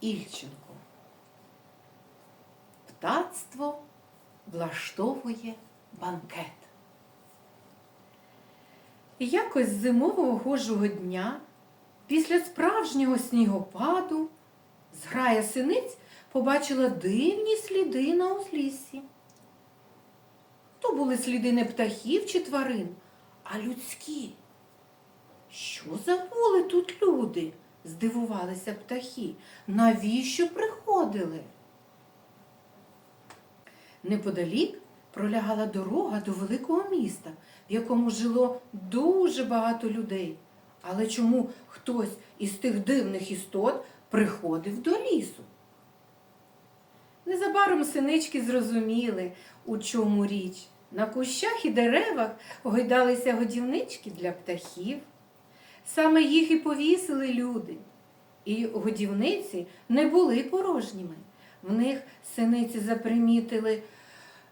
Ільченко. Птацтво влаштовує банкет. Якось зимового гожого дня, після справжнього снігопаду, зграя синиць побачила дивні сліди на узліссі. То були сліди не птахів чи тварин, а людські. Що забули тут люди? Здивувалися птахи. Навіщо приходили? Неподалік пролягала дорога до великого міста, в якому жило дуже багато людей. Але чому хтось із тих дивних істот приходив до лісу? Незабаром синички зрозуміли, у чому річ. На кущах і деревах гойдалися годівнички для птахів. Саме їх і повісили люди. І годівниці не були порожніми. В них синиці запримітили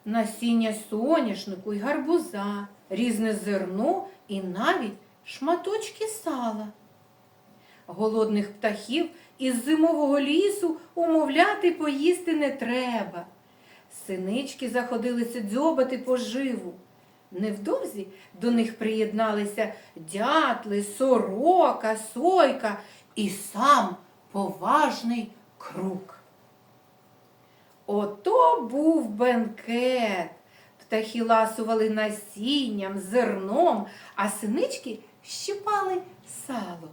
насіння соняшнику і гарбуза, різне зерно і навіть шматочки сала. Голодних птахів із зимового лісу умовляти поїсти не треба. Синички заходилися дзьобати поживу. Невдовзі до них приєдналися дятли, сорока, сойка і сам поважний крук. Ото був бенкет. Птахи ласували насінням, зерном, а синички щипали сало.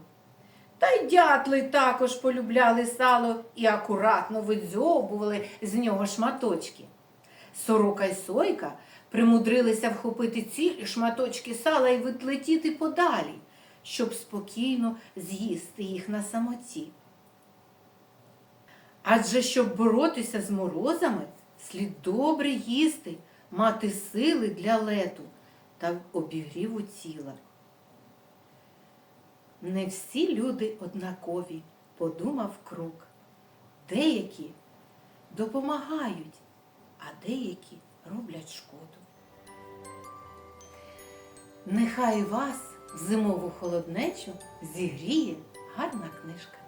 Та й дятли також полюбляли сало і акуратно видзьобували з нього шматочки. Сорока й сойка примудрилися вхопити цілі шматочки сала і відлетіти подалі, щоб спокійно з'їсти їх на самоті. Адже щоб боротися з морозами, слід добре їсти, мати сили для лету та обігріву тіла. Не всі люди однакові, подумав крук. Деякі допомагають, а деякі роблять шкоду. Нехай вас в зимову холоднечу зігріє гарна книжка.